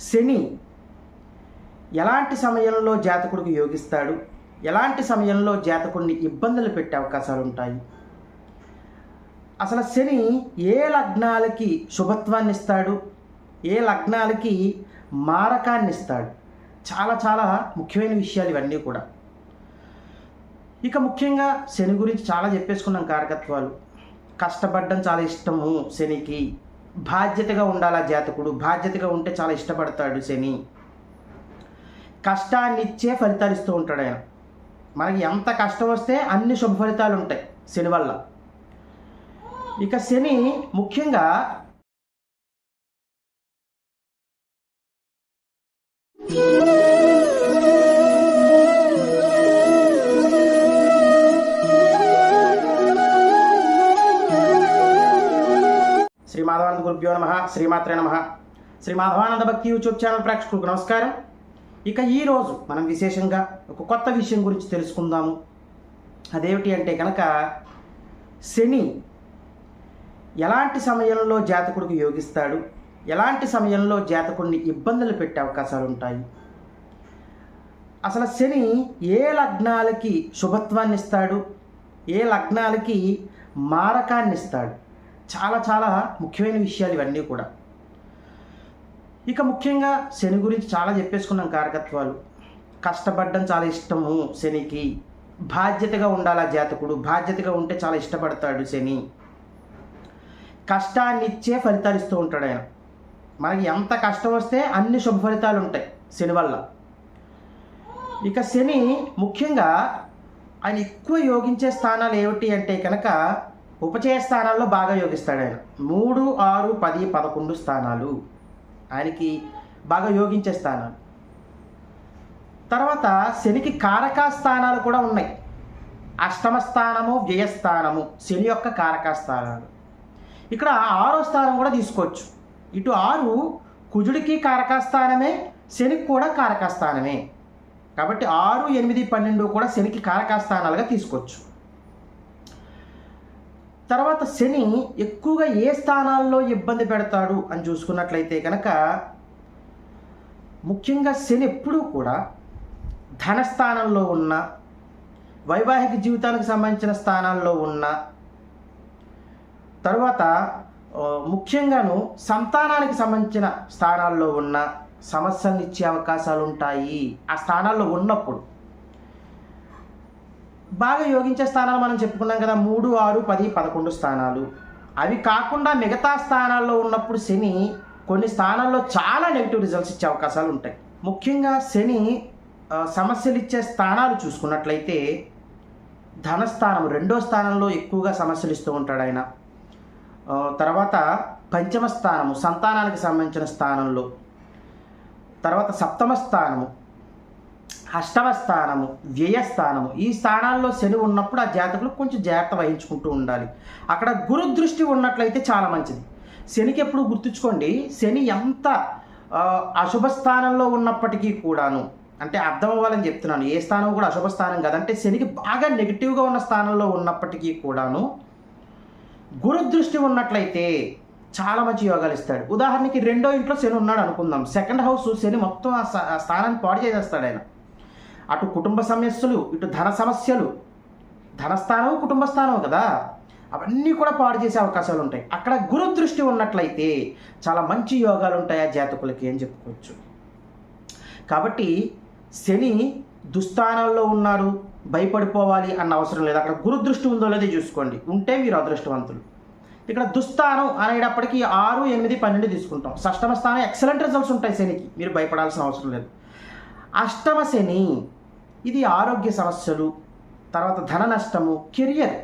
శని ఎలాంటి సమయంలో జాతకుడికి యోగిస్తాడు? ఎలాంటి సమయంలో జాతకుడిని ఇబ్బందులు పెట్టే అవకాశాలు ఉంటాయి? అసలు శని ఏ లగ్నాలకి శుభత్వాన్ని ఇస్తాడు ఏ లగ్నాలకి మారకాన్ని ఇస్తాడు చాలా చాలా ముఖ్యమైన విషయాలు ఇవన్నీ కూడా. ఇక ముఖ్యంగా శని గురించి చాలా చెప్పేసుకున్నాం కారకత్వాలు. కష్టపడడం చాలా ఇష్టము శనికి. బాధ్యతగా ఉండాలి జాతకుడు? బాధ్యతగా ఉంటే చాలా ఇష్టపడతాడు శని. కష్టాన్ని ఇచ్చే ఫలితాలు ఇస్తూ ఉంటాడు ఆయన. మనకి ఎంత కష్టం వస్తే అన్ని శుభ ఫలితాలు ఉంటాయి శని వల్ల. ఇక శని ముఖ్యంగా Yeah. మాధవానంద గురుభ్యో నమ శ్రీమాత్రే నమ. శ్రీ మాధవానంద భక్తి యూట్యూబ్ ఛానల్ ప్రేక్షకులకు నమస్కారం. ఇక ఈరోజు మనం విశేషంగా ఒక కొత్త విషయం గురించి తెలుసుకుందాము. అదేమిటి అంటే కనుక శని ఎలాంటి సమయంలో జాతకుడికి యోగిస్తాడు? ఎలాంటి సమయంలో జాతకుడిని ఇబ్బందులు పెట్టే అవకాశాలు ఉంటాయి? అసలు శని ఏ లగ్నాలకి శుభత్వాన్ని ఇస్తాడు? ఏ లగ్నాలకి మారకాన్ని ఇస్తాడు? చాలా చాలా ముఖ్యమైన విషయాలు ఇవన్నీ కూడా. ఇక ముఖ్యంగా శని గురించి చాలా చెప్పేసుకున్నాం కారకత్వాలు. కష్టపడడం చాలా ఇష్టము శనికి. బాధ్యతగా ఉండాలి ఆ జాతకుడు. బాధ్యతగా ఉంటే చాలా ఇష్టపడతాడు శని. కష్టాన్ని ఇచ్చే ఫలితాలు ఇస్తూ ఉంటాడు ఆయన. మనకి ఎంత కష్టం వస్తే అన్ని శుభ ఫలితాలు ఉంటాయి శని వల్ల. ఇక శని ముఖ్యంగా ఆయన ఎక్కువ యోగించే స్థానాలు ఏమిటి అంటే కనుక ఉపచయ స్థానాల్లో బాగా యోగిస్తాడు ఆయన. మూడు ఆరు పది పదకొండు స్థానాలు ఆయనకి బాగా యోగించే స్థానాలు తర్వాత శనికి కారకా స్థానాలు కూడా ఉన్నాయి. అష్టమ స్థానము వ్యయస్థానము శని యొక్క కారకా స్థానాలు. ఇక్కడ ఆరో స్థానం కూడా తీసుకోవచ్చు. ఇటు ఆరు కుజుడికి కారకా స్థానమే శనికి కూడా కారకా స్థానమే. కాబట్టి ఆరు ఎనిమిది పన్నెండు కూడా శనికి కారకా స్థానాలుగా తీసుకోవచ్చు. తర్వాత శని ఎక్కువగా ఏ స్థానాల్లో ఇబ్బంది పెడతాడు అని చూసుకున్నట్లయితే కనుక ముఖ్యంగా శని ఎప్పుడూ కూడా ధనస్థానంలో ఉన్న వైవాహిక జీవితానికి సంబంధించిన స్థానాల్లో ఉన్న తర్వాత ముఖ్యంగాను సంతానానికి సంబంధించిన స్థానాల్లో ఉన్న సమస్యలు ఇచ్చే అవకాశాలు ఉంటాయి ఆ స్థానాల్లో ఉన్నప్పుడు. బాగా యోగించే స్థానాలు మనం చెప్పుకున్నాం కదా మూడు ఆరు పది పదకొండు స్థానాలు. అవి కాకుండా మిగతా స్థానాల్లో ఉన్నప్పుడు శని కొన్ని స్థానాల్లో చాలా నెగిటివ్ రిజల్ట్స్ ఇచ్చే అవకాశాలు ఉంటాయి. ముఖ్యంగా శని సమస్యలు ఇచ్చే స్థానాలు చూసుకున్నట్లయితే ధనస్థానం రెండో స్థానంలో ఎక్కువగా సమస్యలు ఇస్తూ ఉంటాడు ఆయన. తర్వాత పంచమ స్థానము సంతానానికి సంబంధించిన స్థానంలో. తర్వాత సప్తమ స్థానము అష్టమ స్థానము వ్యయస్థానము. ఈ స్థానాల్లో శని ఉన్నప్పుడు ఆ జాతకులు కొంచెం జాగ్రత్త వహించుకుంటూ ఉండాలి. అక్కడ గురు దృష్టి ఉన్నట్లయితే చాలా మంచిది. శనికి ఎప్పుడు గుర్తుంచుకోండి శని ఎంత అశుభ స్థానంలో ఉన్నప్పటికీ కూడాను అంటే అర్థం అవ్వాలని చెప్తున్నాను. ఏ స్థానం కూడా అశుభ స్థానం కదంటే శనికి బాగా నెగిటివ్గా ఉన్న స్థానంలో ఉన్నప్పటికీ కూడాను గురు దృష్టి ఉన్నట్లయితే చాలా మంచి యోగాలు ఇస్తాడు. ఉదాహరణకి రెండో ఇంట్లో శని ఉన్నాడు అనుకుందాం. సెకండ్ హౌస్ శని మొత్తం ఆ ఆ స్థానాన్ని పాడు చేసేస్తాడు ఆయన. అటు కుటుంబ సమస్యలు ఇటు ధన సమస్యలు. ధనస్థానం కుటుంబ స్థానం కదా. అవన్నీ కూడా పాడు చేసే అవకాశాలు ఉంటాయి. అక్కడ గురు దృష్టి ఉన్నట్లయితే చాలా మంచి యోగాలు ఉంటాయి ఆ జాతకులకి అని చెప్పుకోవచ్చు. కాబట్టి శని దుస్థానాల్లో ఉన్నారు భయపడిపోవాలి అన్న అవసరం లేదు. అక్కడ గురు దృష్టి ఉందో లేదో చూసుకోండి. ఉంటే మీరు అదృష్టవంతులు. ఇక్కడ దుస్థానం అనేటప్పటికీ ఆరు ఎనిమిది పన్నెండు తీసుకుంటాం. షష్టమ స్థానం ఎక్సలెంట్ రిజల్ట్స్ ఉంటాయి శనికి. మీరు భయపడాల్సిన అవసరం లేదు. అష్టమ శని ఇది ఆరోగ్య సమస్యలు తర్వాత ధన నష్టము కెరియర్.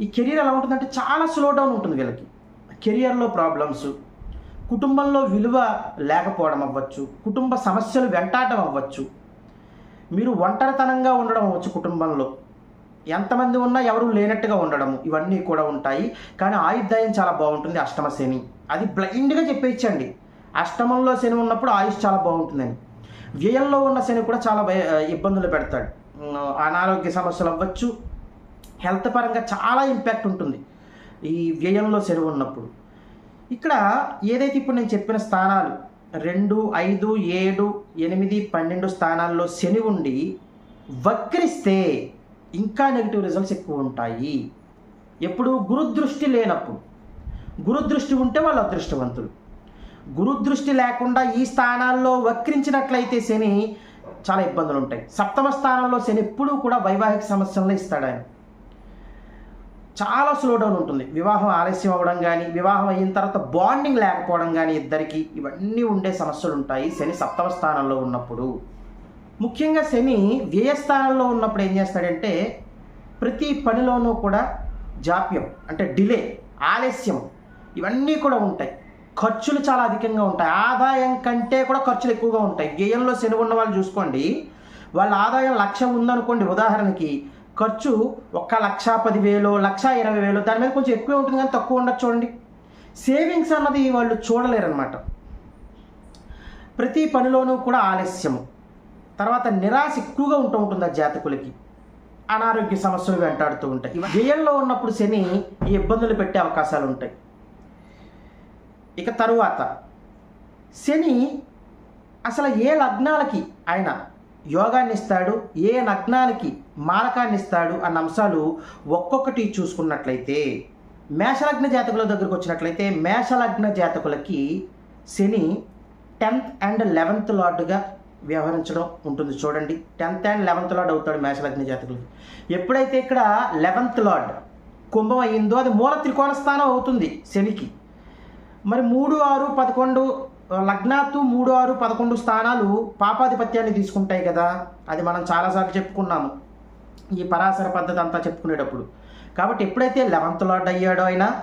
ఈ కెరియర్ ఎలా ఉంటుందంటే చాలా స్లో డౌన్ ఉంటుంది వీళ్ళకి. కెరియర్లో ప్రాబ్లమ్స్ కుటుంబంలో విలువ లేకపోవడం అవ్వచ్చు కుటుంబ సమస్యలు వెంటాడడం అవ్వచ్చు. మీరు ఒంటరితనంగా ఉండడం అవ్వచ్చు కుటుంబంలో. ఎంతమంది ఉన్నా ఎవరు లేనట్టుగా ఉండడము ఇవన్నీ కూడా ఉంటాయి. కానీ ఆయుర్దాయం చాలా బాగుంటుంది అష్టమ శని. అది బ్లైండ్గా చెప్పేయచ్చండి. అష్టమంలో శని ఉన్నప్పుడు ఆయుష్ చాలా బాగుంటుందని. వ్యయంలో ఉన్న శని కూడా చాలా భయ ఇబ్బందులు పెడతాడు. అనారోగ్య సమస్యలు అవ్వచ్చు. హెల్త్ పరంగా చాలా ఇంపాక్ట్ ఉంటుంది ఈ వ్యయంలో శని ఉన్నప్పుడు. ఇక్కడ ఏదైతే ఇప్పుడు నేను చెప్పిన స్థానాలు రెండు ఐదు ఏడు ఎనిమిది పన్నెండు స్థానాల్లో శని ఉండి వక్రిస్తే ఇంకా నెగిటివ్ రిజల్ట్స్ ఎక్కువ ఉంటాయి. ఎప్పుడు? గురుదృష్టి లేనప్పుడు. గురుదృష్టి ఉంటే వాళ్ళు అదృష్టవంతులు. గురుదృష్టి లేకుండా ఈ స్థానాల్లో వక్రించినట్లయితే శని చాలా ఇబ్బందులు ఉంటాయి సప్తమ స్థానంలో శని ఎప్పుడూ కూడా వైవాహిక సమస్యలను ఇస్తాడు ఆయన. చాలా స్లో డౌన్ ఉంటుంది. వివాహం ఆలస్యం అవ్వడం కానీ వివాహం అయిన తర్వాత బాండింగ్ లేకపోవడం కానీ ఇద్దరికి ఇవన్నీ ఉండే సమస్యలు ఉంటాయి శని సప్తమ స్థానంలో ఉన్నప్పుడు. ముఖ్యంగా శని వ్యయస్థానంలో ఉన్నప్పుడు ఏం చేస్తాడంటే ప్రతి పనిలోనూ కూడా జాప్యం అంటే డిలే ఆలస్యం ఇవన్నీ కూడా ఉంటాయి. ఖర్చులు చాలా అధికంగా ఉంటాయి. ఆదాయం కంటే కూడా ఖర్చులు ఎక్కువగా ఉంటాయి. వ్యయంలో శని ఉన్న వాళ్ళు చూసుకోండి. వాళ్ళ ఆదాయం లక్ష ఉందనుకోండి ఉదాహరణకి. ఖర్చు ఒక్క లక్ష పదివేలు లక్ష ఇరవై వేలు దాని మీద కొంచెం ఎక్కువే ఉంటుంది కానీ తక్కువ ఉండదు చూడండి. సేవింగ్స్ అన్నది వాళ్ళు చూడలేరన్నమాట. ప్రతి పనిలోనూ కూడా ఆలస్యము. తర్వాత నిరాశ ఎక్కువగా ఉంటూ ఉంటుంది ఆ జాతకులకి. అనారోగ్య సమస్యలు వెంటాడుతూ ఉంటాయి. వ్యయంలో ఉన్నప్పుడు శని ఈ ఇబ్బందులు పెట్టే అవకాశాలు ఉంటాయి. ఇక తరువాత. శని అసలు ఏ లగ్నాలకి ఆయన యోగాన్ని ఇస్తాడు ఏ లగ్నాలకి మారకాన్ని ఇస్తాడు అన్న అంశాలు ఒక్కొక్కటి చూసుకున్నట్లయితే మేషలగ్న జాతకుల దగ్గరకు వచ్చినట్లయితే మేషలగ్న జాతకులకి శని టెన్త్ అండ్ లెవెన్త్ లార్డ్గా వ్యవహరించడం ఉంటుంది చూడండి. టెన్త్ అండ్ లెవెన్త్ లార్డ్ అవుతాడు మేషలగ్న జాతకులకి. ఎప్పుడైతే ఇక్కడ లెవెన్త్ లార్డ్ కుంభం అయ్యిందో అది మూల త్రికోణ స్థానం అవుతుంది శనికి. మరి మూడు ఆరు పదకొండు లగ్నాత్తు మూడు ఆరు పదకొండు స్థానాలు పాపాధిపత్యాన్ని తీసుకుంటాయి కదా. అది మనం చాలాసార్లు చెప్పుకున్నాము. ఈ పరాశర పద్ధతి అంతా చెప్పుకునేటప్పుడు. కాబట్టి ఎప్పుడైతే లెవెంత్ లార్డ్ అయ్యాడో అయినా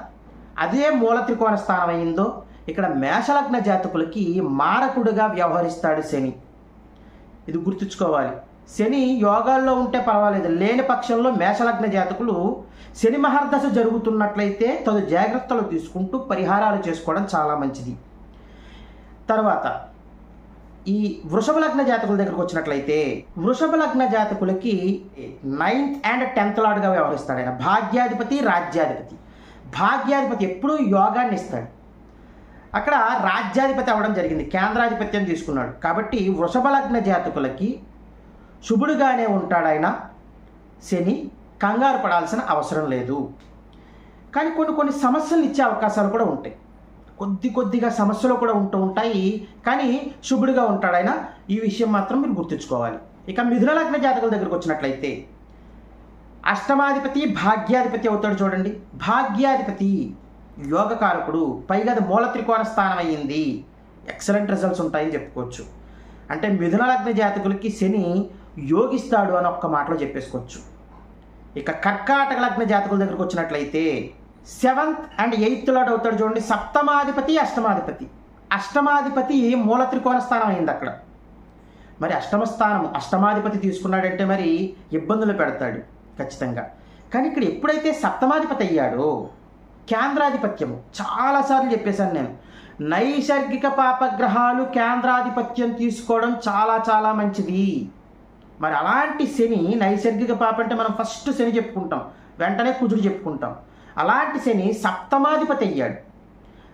అదే మూల త్రికోణ స్థానం అయిందో ఇక్కడ మేషలగ్న జాతకులకి మారకుడుగా వ్యవహరిస్తాడు శని. ఇది గుర్తుంచుకోవాలి. శని యోగాల్లో ఉంటే పర్వాలేదు. లేని పక్షంలో మేషలగ్న జాతకులు శని మహర్దశ జరుగుతున్నట్లయితే తదు జాగ్రత్తలు తీసుకుంటూ పరిహారాలు చేసుకోవడం చాలా మంచిది. తర్వాత ఈ వృషభ లగ్న జాతకుల దగ్గరకు వచ్చినట్లయితే వృషభ లగ్న జాతకులకి నైన్త్ అండ్ టెన్త్ లార్డ్గా వ్యవహరిస్తాడు ఆయన. భాగ్యాధిపతి రాజ్యాధిపతి. భాగ్యాధిపతి ఎప్పుడూ యోగాన్ని ఇస్తాడు. అక్కడ రాజ్యాధిపతి అవ్వడం జరిగింది. కేంద్రాధిపత్యం తీసుకున్నాడు. కాబట్టి వృషభ లగ్న జాతకులకి శుభుడుగానే ఉంటాడైనా శని కంగారు పడాల్సిన అవసరం లేదు. కానీ కొన్ని కొన్ని సమస్యలు ఇచ్చే అవకాశాలు కూడా ఉంటాయి. కొద్ది కొద్దిగా సమస్యలు కూడా ఉంటూ ఉంటాయి. కానీ శుభుడుగా ఉంటాడైనా ఈ విషయం మాత్రం మీరు గుర్తుంచుకోవాలి. ఇక మిథున లగ్న జాతకుల దగ్గరకు వచ్చినట్లయితే అష్టమాధిపతి భాగ్యాధిపతి అవుతాడు చూడండి. భాగ్యాధిపతి యోగకారకుడు. పైగా అది మూల త్రికోణ స్థానం అయ్యింది ఎక్సలెంట్ రిజల్ట్స్ ఉంటాయని చెప్పుకోవచ్చు. అంటే మిథున లగ్న జాతకులకి శని యోగిస్తాడు అని ఒక్క మాటలో చెప్పేసుకోవచ్చు. ఇక కర్కాటక లగ్న జాతకుల దగ్గరకు వచ్చినట్లయితే సెవెంత్ అండ్ ఎయిత్ లాడ్ అవుతాడు చూడండి. సప్తమాధిపతి అష్టమాధిపతి. అష్టమాధిపతి మూల త్రికోణ స్థానం అయింది అక్కడ. మరి అష్టమ స్థానం అష్టమాధిపతి తీసుకున్నాడంటే మరి ఇబ్బందులు పెడతాడు ఖచ్చితంగా. కానీ ఇక్కడ ఎప్పుడైతే సప్తమాధిపతి అయ్యాడో కేంద్రాధిపత్యము చాలాసార్లు చెప్పేశాను నేను. నైసర్గిక పాపగ్రహాలు కేంద్రాధిపత్యం తీసుకోవడం చాలా చాలా మంచిది. మరి అలాంటి శని నైసర్గిక పాప అంటే మనం ఫస్ట్ శని చెప్పుకుంటాం. వెంటనే కుజుడు చెప్పుకుంటాం. అలాంటి శని సప్తమాధిపతి అయ్యాడు.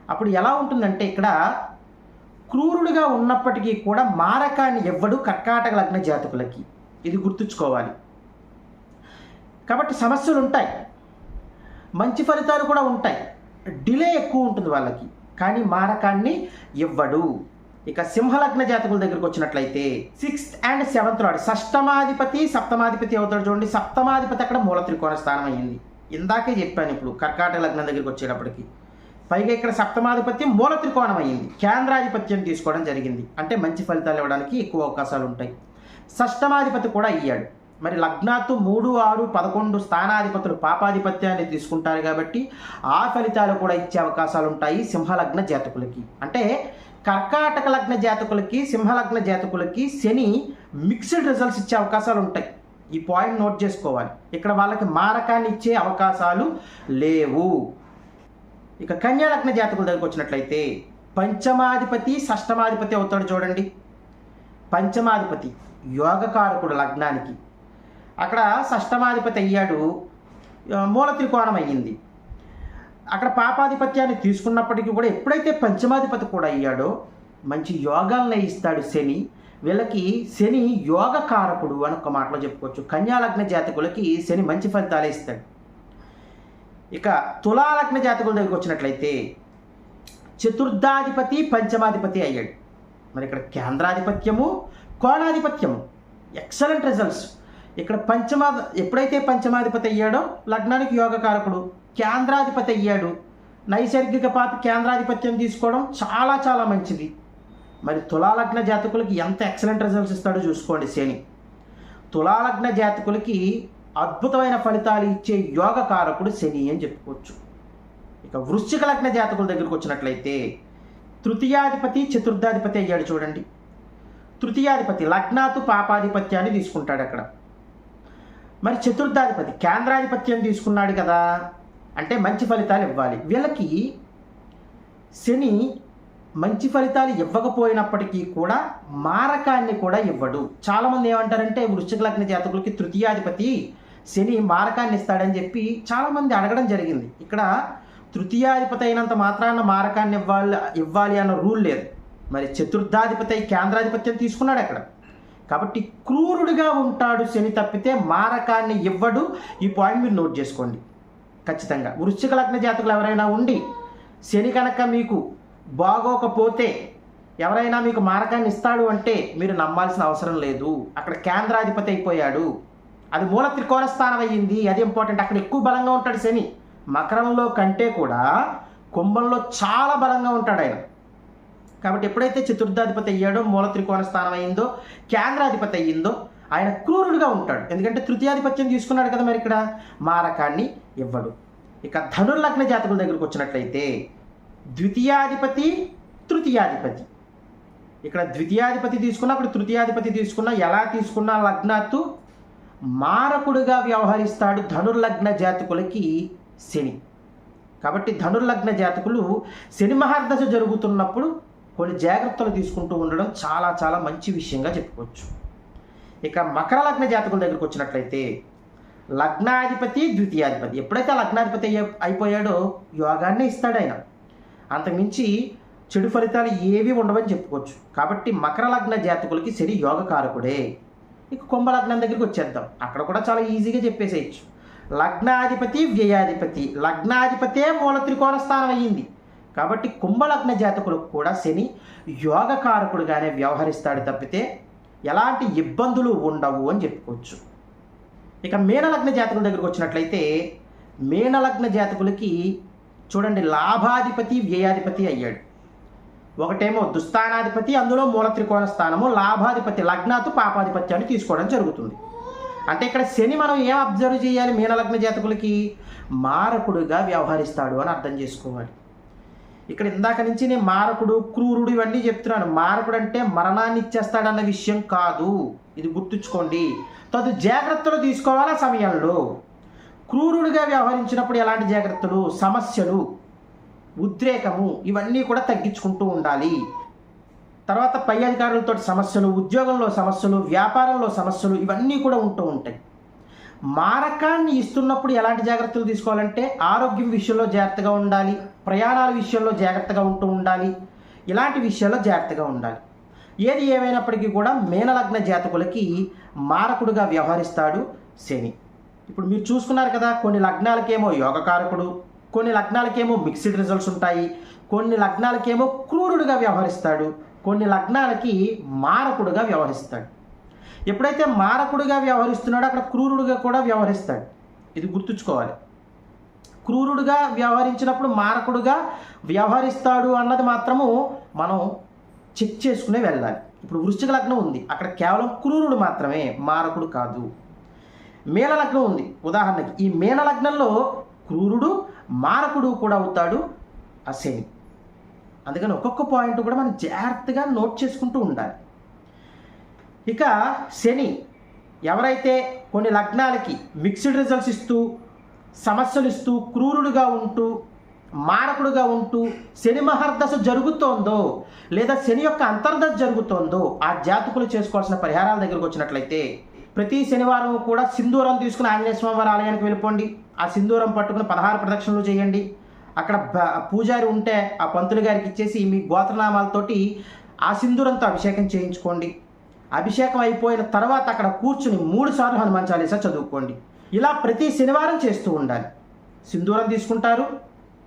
అప్పుడు ఎలా ఉంటుందంటే ఇక్కడ క్రూరుడిగా ఉన్నప్పటికీ కూడా మారకాన్ని ఇవ్వడు కర్కాటక లగ్న జాతకులకి. ఇది గుర్తుంచుకోవాలి. కాబట్టి సమస్యలు ఉంటాయి. మంచి ఫలితాలు కూడా ఉంటాయి. డిలే ఎక్కువ ఉంటుంది వాళ్ళకి. కానీ మారకాన్ని ఇవ్వడు ఇక సింహలగ్న జాతకుల దగ్గరికి వచ్చినట్లయితే సిక్స్త్ అండ్ సెవెంత్ లాడ్ షష్టమాధిపతి సప్తమాధిపతి అవుతాడు చూడండి. సప్తమాధిపతి అక్కడ మూల త్రికోణ స్థానం అయ్యింది ఇందాకే చెప్పాను ఇప్పుడు కర్కాటక లగ్నం దగ్గరికి వచ్చేటప్పటికి. పైగా ఇక్కడ సప్తమాధిపత్యం మూల త్రికోణం అయ్యింది కేంద్రాధిపత్యం తీసుకోవడం జరిగింది. అంటే మంచి ఫలితాలు ఇవ్వడానికి ఎక్కువ అవకాశాలు ఉంటాయి. షష్టమాధిపతి కూడా అయ్యాడు. మరి లగ్నాత్తు మూడు ఆరు పదకొండు స్థానాధిపతులు పాపాధిపత్యాన్ని తీసుకుంటారు కాబట్టి ఆ ఫలితాలు కూడా ఇచ్చే అవకాశాలు ఉంటాయి సింహలగ్న జాతకులకి. అంటే కర్కాటక లగ్న జాతకులకి సింహలగ్న జాతకులకి శని మిక్స్డ్ రిజల్ట్స్ ఇచ్చే అవకాశాలు ఉంటాయి. ఈ పాయింట్ నోట్ చేసుకోవాలి. ఇక్కడ వాళ్ళకి మారకాన్ని ఇచ్చే అవకాశాలు లేవు. ఇక కన్యా లగ్న జాతకుల దగ్గరకు వచ్చినట్లయితే పంచమాధిపతి షష్టమాధిపతి అవుతాడు చూడండి. పంచమాధిపతి యోగకారకుడు లగ్నానికి. అక్కడ షష్టమాధిపతి అయ్యాడు. మూల త్రికోణం అయ్యింది. అక్కడ పాపాధిపత్యాన్ని తీసుకున్నప్పటికీ కూడా ఎప్పుడైతే పంచమాధిపతి కూడా అయ్యాడో మంచి యోగాలనే ఇస్తాడు శని. వీళ్ళకి శని యోగ కారకుడు అని ఒక మాటలో చెప్పుకోవచ్చు. కన్యాలగ్న జాతకులకి శని మంచి ఫలితాలే ఇస్తాడు. ఇక తులాలగ్న జాతకుల దగ్గరికి వచ్చినట్లయితే చతుర్థాధిపతి పంచమాధిపతి అయ్యాడు. మరి ఇక్కడ కేంద్రాధిపత్యము కోణాధిపత్యము. ఎక్సలెంట్ రిజల్ట్స్ ఇక్కడ పంచమా ఎప్పుడైతే పంచమాధిపతి అయ్యాడో లగ్నానికి యోగకారకుడు. కేంద్రాధిపతి అయ్యాడు. నైసర్గిక పాపి కేంద్రాధిపత్యం తీసుకోవడం చాలా చాలా మంచిది. మరి తులాలగ్న జాతకులకి ఎంత ఎక్సలెంట్ రిజల్ట్స్ ఇస్తాడో చూసుకోండి శని. తులాలగ్న జాతకులకి అద్భుతమైన ఫలితాలు ఇచ్చే యోగ కారకుడు శని అని చెప్పుకోవచ్చు. ఇక వృశ్చిక లగ్న జాతకుల దగ్గరికి వచ్చినట్లయితే తృతీయాధిపతి చతుర్థాధిపతి అయ్యాడు చూడండి. తృతీయాధిపతి లగ్నాతు పాపాధిపత్యాన్ని తీసుకుంటాడు అక్కడ. మరి చతుర్థాధిపతి కేంద్రాధిపత్యం తీసుకున్నాడు కదా. అంటే మంచి ఫలితాలు ఇవ్వాలి. వీళ్ళకి శని మంచి ఫలితాలు ఇవ్వకపోయినప్పటికీ కూడా మారకాన్ని కూడా ఇవ్వడు. చాలామంది ఏమంటారంటే వృశ్చిక లగ్న జాతకులకి తృతీయాధిపతి శని మారకాన్ని ఇస్తాడని చెప్పి చాలామంది అడగడం జరిగింది. ఇక్కడ తృతీయాధిపతి అయినంత మాత్రాన మారకాన్ని ఇవ్వాలి ఇవ్వాలి అన్న రూల్ లేదు. మరి చతుర్థాధిపతి కేంద్రాధిపత్యం తీసుకున్నాడు అక్కడ. కాబట్టి క్రూరుడిగా ఉంటాడు శని తప్పితే మారకాన్ని ఇవ్వడు. ఈ పాయింట్ మీరు నోట్ చేసుకోండి. ఖచ్చితంగా. వృశ్చిక లగ్న జాతకులు ఎవరైనా ఉండి శని కనుక మీకు బాగోకపోతే ఎవరైనా మీకు మారకాన్ని ఇస్తాడు అంటే మీరు నమ్మాల్సిన అవసరం లేదు. అక్కడ కేంద్రాధిపతి అయిపోయాడు. అది మూల త్రికోణ స్థానం అయ్యింది. అది ఇంపార్టెంట్ అక్కడ ఎక్కువ బలంగా ఉంటాడు శని. మకరంలో కంటే కూడా కుంభంలో చాలా బలంగా ఉంటాడు ఆయన. కాబట్టి ఎప్పుడైతే చతుర్థాధిపతి అయ్యాడో మూల త్రికోణ స్థానం అయిందో కేంద్రాధిపతి అయ్యిందో ఆయన క్రూరుడుగా ఉంటాడు. ఎందుకంటే తృతీయాధిపత్యం తీసుకున్నాడు కదా మరి ఇక్కడ? మారకాన్ని ఇవ్వడు. ఇక ధనుర్లగ్న జాతకుల దగ్గరకు వచ్చినట్లయితే ద్వితీయాధిపతి తృతీయాధిపతి. ఇక్కడ ద్వితీయాధిపతి తీసుకున్నా అప్పుడు తృతీయాధిపతి తీసుకున్నా ఎలా తీసుకున్నా లగ్నాత్తు మారకుడుగా వ్యవహరిస్తాడు ధనుర్లగ్న జాతకులకి శని. కాబట్టి ధనుర్లగ్న జాతకులు శని మహార్దశ జరుగుతున్నప్పుడు కొన్ని జాగ్రత్తలు తీసుకుంటూ ఉండడం చాలా చాలా మంచి విషయంగా చెప్పుకోవచ్చు. ఇక మకర లగ్న జాతకుల దగ్గరకు వచ్చినట్లయితే లగ్నాధిపతి ద్వితీయాధిపతి. ఎప్పుడైతే లగ్నాధిపతి అయిపోయాడో యోగాన్నే ఇస్తాడు ఆయన. అంతకుమించి చెడు ఫలితాలు ఏవి ఉండవని చెప్పుకోవచ్చు. కాబట్టి మకర లగ్న జాతకులకి శని యోగకారకుడే. ఇక కుంభలగ్నం దగ్గరికి వచ్చేద్దాం. అక్కడ కూడా చాలా ఈజీగా చెప్పేసేయచ్చు. లగ్నాధిపతి వ్యయాధిపతి. లగ్నాధిపతే మూల త్రికోణ స్థానం అయ్యింది. కాబట్టి కుంభలగ్న జాతకులకు కూడా శని యోగకారకుడుగానే వ్యవహరిస్తాడు తప్పితే ఎలాంటి ఇబ్బందులు ఉండవు అని చెప్పుకోవచ్చు. ఇక మీనలగ్న జాతకుల దగ్గరకు వచ్చినట్లయితే మీనలగ్న జాతకులకి చూడండి లాభాధిపతి వ్యయాధిపతి అయ్యాడు. ఒకటేమో దుస్థానాధిపతి అందులో మూల త్రికోణ స్థానము లాభాధిపతి లగ్నాతు పాపాధిపత్యాన్ని తీసుకోవడం జరుగుతుంది. అంటే ఇక్కడ శని మనం ఏం అబ్జర్వ్ చేయాలి? మీనలగ్న జాతకులకి మారకుడుగా వ్యవహరిస్తాడు అని అర్థం చేసుకోవాలి. ఇక్కడ ఇందాక నుంచి నేను మారకుడు క్రూరుడు ఇవన్నీ చెప్తున్నాను. మారకుడు అంటే మరణాన్ని ఇచ్చేస్తాడన్న విషయం కాదు. ఇది గుర్తుంచుకోండి. తదు జాగ్రత్తలు తీసుకోవాలి ఆ సమయంలో? క్రూరుడిగా వ్యవహరించినప్పుడు ఎలాంటి జాగ్రత్తలు? సమస్యలు ఉద్రేకము ఇవన్నీ కూడా తగ్గించుకుంటూ ఉండాలి. తర్వాత పై అధికారులతో సమస్యలు ఉద్యోగంలో సమస్యలు వ్యాపారంలో సమస్యలు ఇవన్నీ కూడా ఉంటూ ఉంటాయి. మారకాన్ని ఇస్తున్నప్పుడు ఎలాంటి జాగ్రత్తలు తీసుకోవాలంటే ఆరోగ్యం విషయంలో జాగ్రత్తగా ఉండాలి. ప్రయాణాల విషయంలో జాగ్రత్తగా ఉంటూ ఉండాలి. ఇలాంటి విషయాల్లో జాగ్రత్తగా ఉండాలి. ఏది ఏమైనప్పటికీ కూడా మేనలగ్న జాతకులకి మారకుడుగా వ్యవహరిస్తాడు శని. ఇప్పుడు మీరు చూసుకున్నారు కదా కొన్ని లగ్నాలకేమో యోగకారకుడు కొన్ని లగ్నాలకేమో మిక్స్డ్ రిజల్ట్స్ ఉంటాయి కొన్ని లగ్నాలకేమో క్రూరుడుగా వ్యవహరిస్తాడు కొన్ని లగ్నాలకి మారకుడుగా వ్యవహరిస్తాడు. ఎప్పుడైతే మారకుడుగా వ్యవహరిస్తున్నాడో అక్కడ క్రూరుడుగా కూడా వ్యవహరిస్తాడు. ఇది గుర్తుంచుకోవాలి. క్రూరుడుగా వ్యవహరించినప్పుడు మారకుడుగా వ్యవహరిస్తాడు అన్నది మాత్రము మనం చెక్ చేసుకునే వెళ్ళాలి. ఇప్పుడు వృశ్చిక లగ్నం ఉంది. అక్కడ కేవలం క్రూరుడు మాత్రమే మారకుడు కాదు. మేన లగ్నం ఉంది. ఉదాహరణకి ఈ మేన లగ్నంలో క్రూరుడు మారకుడు కూడా అవుతాడు ఆ శని అందుకని ఒక్కొక్క పాయింట్ కూడా మనం జాగ్రత్తగా నోట్ చేసుకుంటూ ఉండాలి. ఇక శని ఎవరైతే కొన్ని లగ్నాలకి మిక్స్డ్ రిజల్ట్స్ ఇస్తూ సమస్యలు ఇస్తూ క్రూరుడుగా ఉంటూ మారకుడుగా ఉంటూ శని మహర్దశ జరుగుతోందో లేదా శని యొక్క అంతర్దశ జరుగుతోందో ఆ జాతకులు చేసుకోవాల్సిన పరిహారాల దగ్గరకు వచ్చినట్లయితే ప్రతి శనివారం కూడా సింధూరం తీసుకుని ఆంజనేయ స్వామి వారి ఆలయానికి వెళ్ళిపోండి. ఆ సింధూరం పట్టుకుని పదహారు ప్రదక్షిణలు చేయండి. అక్కడ పూజారి ఉంటే ఆ పంతులు గారికి ఇచ్చేసి మీ గోత్రనామాలతోటి ఆ సింధూరంతో అభిషేకం చేయించుకోండి. అభిషేకం అయిపోయిన తర్వాత అక్కడ కూర్చుని మూడు సార్లు హనుమాన్ చాలీసా చదువుకోండి. ఇలా ప్రతి శనివారం చేస్తూ ఉండాలి. సింధూరం తీసుకుంటారు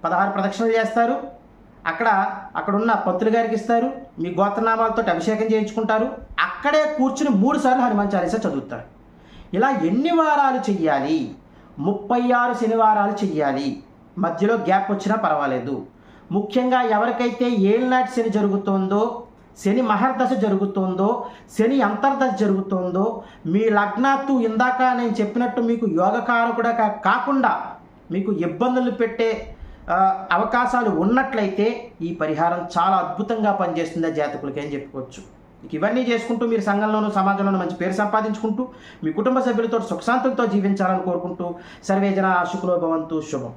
పదహారు ప్రదక్షిణలు చేస్తారు అక్కడ అక్కడున్న పంతులు గారికి ఇస్తారు మీ గోత్రనామాలతో అభిషేకం చేయించుకుంటారు అక్కడే కూర్చుని మూడు సార్లు హనుమాన్ చాలీస చదువుతారు. ఇలా ఎన్ని వారాలు చెయ్యాలి? ముప్పై ఆరు శనివారాలు చెయ్యాలి. మధ్యలో గ్యాప్ వచ్చినా పర్వాలేదు. ముఖ్యంగా ఎవరికైతే ఏళ్ళనాటి శని జరుగుతుందో శని మహర్దశ జరుగుతోందో శని అంతర్దశ జరుగుతోందో మీ లగ్నాత్తు ఇందాక నేను చెప్పినట్టు మీకు యోగకారకుడా కాకుండా మీకు ఇబ్బందులు పెట్టే అవకాశాలు ఉన్నట్లయితే ఈ పరిహారం చాలా అద్భుతంగా పనిచేస్తుంది జాతకులకి అని చెప్పుకోవచ్చు. ఇవన్నీ చేసుకుంటూ మీరు సంఘంలోనూ సమాజంలోనూ మంచి పేరు సంపాదించుకుంటూ మీ కుటుంబ సభ్యులతో సుఖశాంతులతో జీవించాలని కోరుకుంటూ సర్వేజన శుక్లో భవంతు. శుభం.